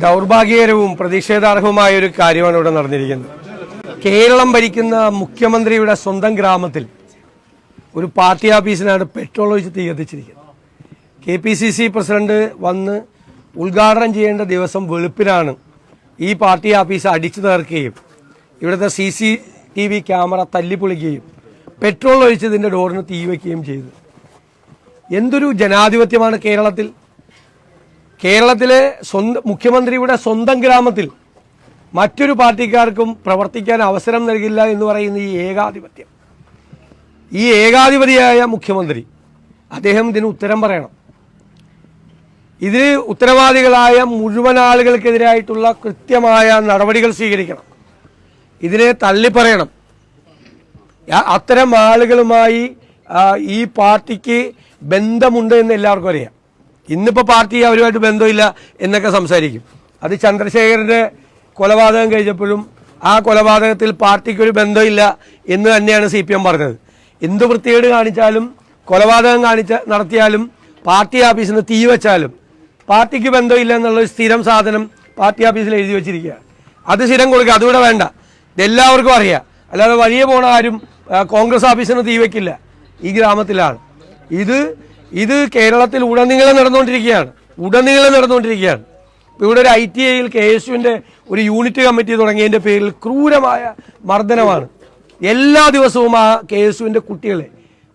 ദൗർഭാഗ്യകരവും പ്രതിഷേധാർഹവുമായ ഒരു കാര്യമാണ് ഇവിടെ നടന്നിരിക്കുന്നത്. കേരളം ഭരിക്കുന്ന മുഖ്യമന്ത്രിയുടെ സ്വന്തം ഗ്രാമത്തിൽ ഒരു പാർട്ടി ഓഫീസിനാണ് പെട്രോൾ ഒഴിച്ച് തീ കത്തിച്ചിരിക്കുന്നത്. K P C C president വന്ന് ഉദ്ഘാടനം ചെയ്യേണ്ട ദിവസം വെളുപ്പിനാണ് ഈ പാർട്ടി ഓഫീസ് അടിച്ചു തകർക്കുകയും ഇവിടുത്തെ C C T V camera തല്ലിപ്പൊളിക്കുകയും petrol ഒഴിച്ചതിന്റെ ഡോറിന് തീ വയ്ക്കുകയും ചെയ്തു. എന്തൊരു ജനാധിപത്യമാണ് കേരളത്തിൽ? കേരളത്തിലെ സ്വന്തം മുഖ്യമന്ത്രിയുടെ സ്വന്തം ഗ്രാമത്തിൽ മറ്റൊരു പാർട്ടിക്കാർക്കും പ്രവർത്തിക്കാൻ അവസരം നൽകില്ല എന്ന് പറയുന്ന ഈ ഏകാധിപത്യം. ഈ ഏകാധിപതിയായ മുഖ്യമന്ത്രി അദ്ദേഹം ഇതിന് ഉത്തരം പറയണം. ഇതിന് ഉത്തരവാദികളായ മുഴുവൻ ആളുകൾക്കെതിരായിട്ടുള്ള കൃത്യമായ നടപടികൾ സ്വീകരിക്കണം. ഇതിനെ തള്ളിപ്പറയണം. അത്തരം ആളുകളുമായി ഈ പാർട്ടിക്ക് ബന്ധമുണ്ട് എന്ന് എല്ലാവർക്കും അറിയാം. ഇന്നിപ്പോൾ പാർട്ടി അവരുമായിട്ട് ബന്ധമില്ല എന്നൊക്കെ സംസാരിക്കും. അത് ചന്ദ്രശേഖരന്റെ കൊലപാതകം കഴിഞ്ഞപ്പോഴും ആ കൊലപാതകത്തിൽ പാർട്ടിക്കൊരു ബന്ധമില്ല എന്ന് തന്നെയാണ് സി പി എം പറഞ്ഞത്. എന്ത് വൃത്തികേട് കാണിച്ചാലും കൊലപാതകം കാണിച്ച നടത്തിയാലും പാർട്ടി ഓഫീസിന് തീ വെച്ചാലും പാർട്ടിക്ക് ബന്ധമില്ല എന്നുള്ളൊരു സ്ഥിരം സാധനം പാർട്ടി ഓഫീസിൽ എഴുതി വെച്ചിരിക്കുക. അത് സ്ഥിരം കൊടുക്കുക. അതുകൂടെ വേണ്ട. ഇതെല്ലാവർക്കും അറിയാം. അല്ലാതെ വഴിയെ പോണ ആരും കോൺഗ്രസ് ഓഫീസിന് തീ വെക്കില്ല. ഈ ഗ്രാമത്തിലാണ്. ഇത് ഇത് കേരളത്തിൽ ഉടനീളം നടന്നുകൊണ്ടിരിക്കുകയാണ്. ഉടനീളം നടന്നുകൊണ്ടിരിക്കുകയാണ്. ഇവിടെ ഒരു ഐ ടി ഐയിൽ കെ എസ് യുവിന്റെ ഒരു യൂണിറ്റ് കമ്മിറ്റി തുടങ്ങിയതിന്റെ പേരിൽ ക്രൂരമായ മർദ്ദനമാണ്. എല്ലാ ദിവസവും ആ കെ എസ് യുവിന്റെ കുട്ടികളെ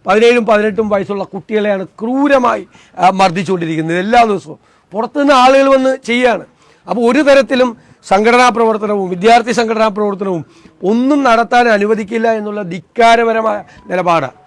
പതിനേഴും പതിനെട്ടും വയസ്സുള്ള കുട്ടികളെയാണ് ക്രൂരമായി മർദ്ദിച്ചുകൊണ്ടിരിക്കുന്നത് എല്ലാ ദിവസവും. പുറത്തുനിന്ന് ആളുകൾ വന്ന് ചെയ്യാണ്. അപ്പോൾ ഒരു തരത്തിലും സംഘടനാ പ്രവർത്തനവും വിദ്യാർത്ഥി സംഘടനാ പ്രവർത്തനവും ഒന്നും നടത്താൻ അനുവദിക്കില്ല എന്നുള്ള ധിക്കാരപരമായ നിലപാടാണ്.